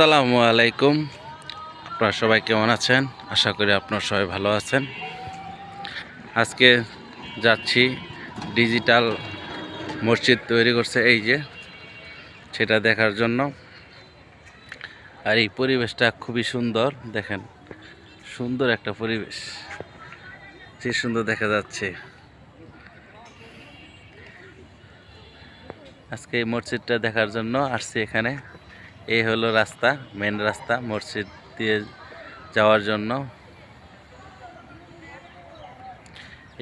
আসসালামু আলাইকুম। আপনারা সবাই কেমন আছেন? আশা করি আপনারা সবাই ভালো আছেন। আজকে যাচ্ছি ডিজিটাল মসজিদ তৈরি করছে এই যে, সেটা দেখার জন্য। আর এই পরিবেশটা খুবই সুন্দর, দেখেন। সুন্দর একটা পরিবেশ। যে সুন্দর দেখা যাচ্ছে। আজকে এই মসজিদটা দেখার জন্য আসছি এখানে। এই হলো রাস্তা মেন রাস্তা, মসজিদ দিয়ে যাওয়ার জন্য।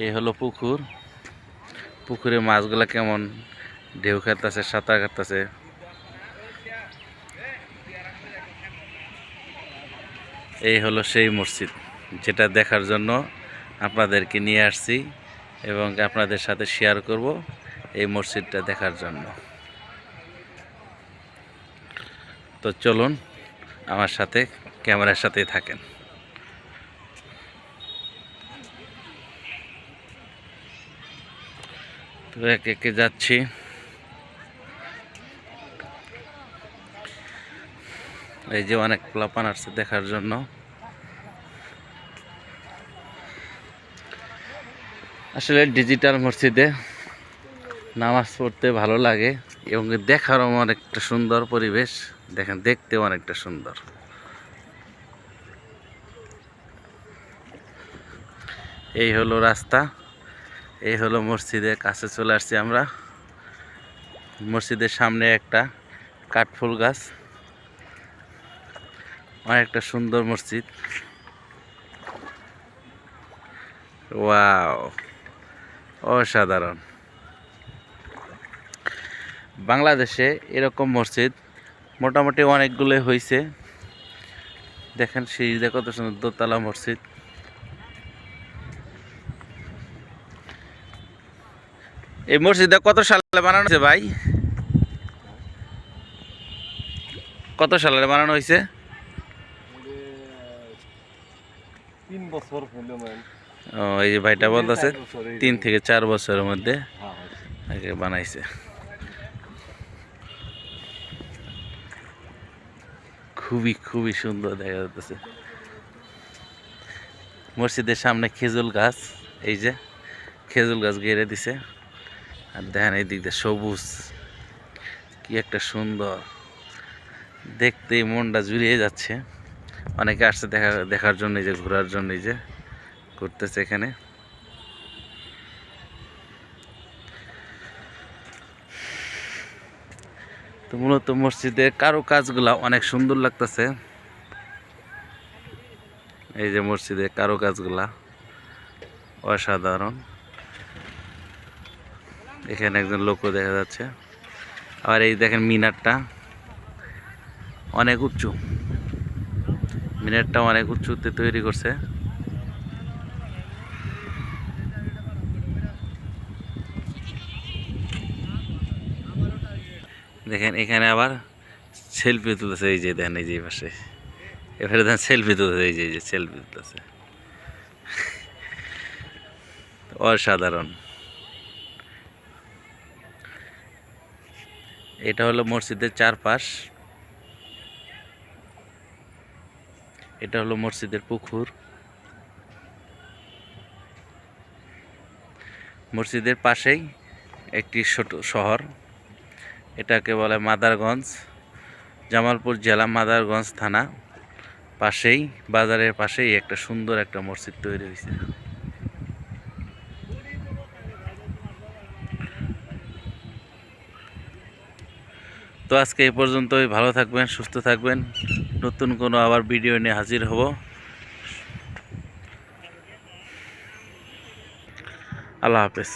এই হলো পুকুর। পুকুরে মাছগুলা কেমন? ঢেউ খেলতেছে, সাঁতার কাটতেছে। এই হলো সেই মসজিদ, যেটা দেখার জন্য আপনাদেরকে নিয়ে আসছি এবং আপনাদের সাথে শেয়ার করব এই মসজিদটা দেখার জন্য। তো চলুন আমার সাথে ক্যামেরার সাথেই থাকেন। তো একে একে যাচ্ছি। এই যে অনেক প্লাপান আসছে দেখার জন্য। আসলে ডিজিটাল মসজিদে নামাজ পড়তে ভালো লাগে এবং দেখারও অনেকটা সুন্দর পরিবেশ। দেখেন, দেখতেও অনেকটা সুন্দর। এই হলো রাস্তা, এই হলো মসজিদের কাছে চলে আসছি আমরা। মসজিদের সামনে একটা কাঠফুল গাছ। অনেকটা সুন্দর মসজিদ। ওয়াও, অসাধারণ। বাংলাদেশে এরকম মসজিদ মোটামুটি অনেকগুলো হয়েছে দেখেন সিঁড়িতে কত সুন্দর দোতলা মসজিদ। এই মসজিদটা কত সালে বানানো হয়েছে ভাই? কত সালে বানানো হয়েছে? তিন বছর ও এই যে ভাইটা বলতেছে তিন থেকে চার বছরের মধ্যে হ্যাঁ, আগে বানাইছে। খুবই খুবই সুন্দর দেখা যাচ্ছে মসজিদের সামনে খেজুর গাছ, এই যে খেজুর গাছ ঘিরে দিছে। আর দেখেন এই দিক দিয়ে সবুজ, কি একটা সুন্দর। দেখতেই মনটা জুড়িয়ে যাচ্ছে। অনেকে আসছে দেখা, দেখার জন্য যে, ঘোরার জন্য যে, ঘুরতেছে এখানে। তো মূলত মসজিদের কারও কাজগুলা অনেক সুন্দর লাগতেছে। এই যে মসজিদের কারও কাজগুলা অসাধারণ। এখানে একজন লোকও দেখা যাচ্ছে। আবার এই দেখেন মিনারটা অনেক উঁচু। মিনারটা অনেক উঁচুতে তৈরি করছে। দেখেন, এখানে আবার সেলফি তুলতেছে, এই যে দেখেন, এই যে পাশে। এবারে দেখেন সেলফি তুলতেছে, এই যে এই যে সেলফি তুলতেছে। অসাধারণ। এটা হলো মসজিদের চারপাশ। এটা হলো মসজিদের পুকুর। মসজিদের পাশেই একটি ছোট শহর। এটাকে বলে মাদারগঞ্জ, জামালপুর জেলা মাদারগঞ্জ থানা। পাশেই, বাজারের পাশেই একটা সুন্দর একটা মসজিদ তৈরি হয়েছে তো আজকে এই পর্যন্তই, ভালো থাকবেন, সুস্থ থাকবেন। নতুন কোনো আবার ভিডিও নিয়ে হাজির হব। আল্লাহ হাফেজ।